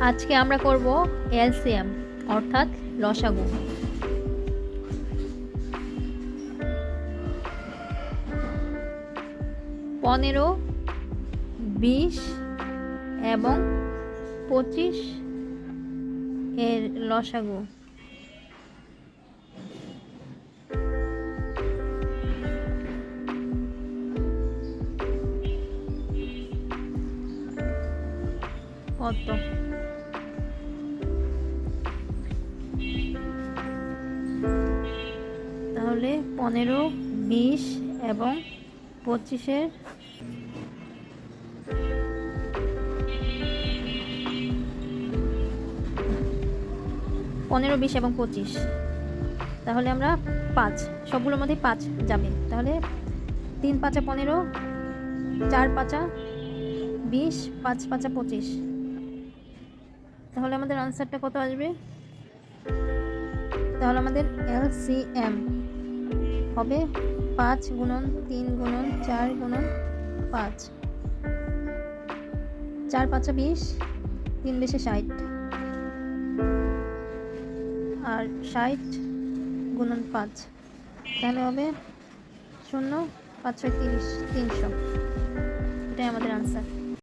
আজকে আমরা করব এলসিএম অর্থাৎ লসাগু পনেরো বিশ এবং পঁচিশ এর লসাগু কত? তাহলে পনেরো, বিশ এবং পঁচিশের পনেরো, বিশ এবং পঁচিশ। তাহলে আমরা পাঁচ, সবগুলোর মধ্যে পাঁচ যাবে। তাহলে তিন পাঁচা পনেরো, চার পাঁচা বিশ, পাঁচ পাঁচা পঁচিশ। তাহলে আমাদের আনসারটা কত আসবে? তাহলে আমাদের এলসিএম হবে পাঁচ গুণন তিন গুণন চার গুণন পাঁচ। চার পাঁচা বিশ, তিন বেশে ষাট। আর ষাট গুণন পাঁচ, তাহলে হবে শূন্য পাঁচ ছয় তিরিশ, তিনশো। এটাই আমাদের আনসার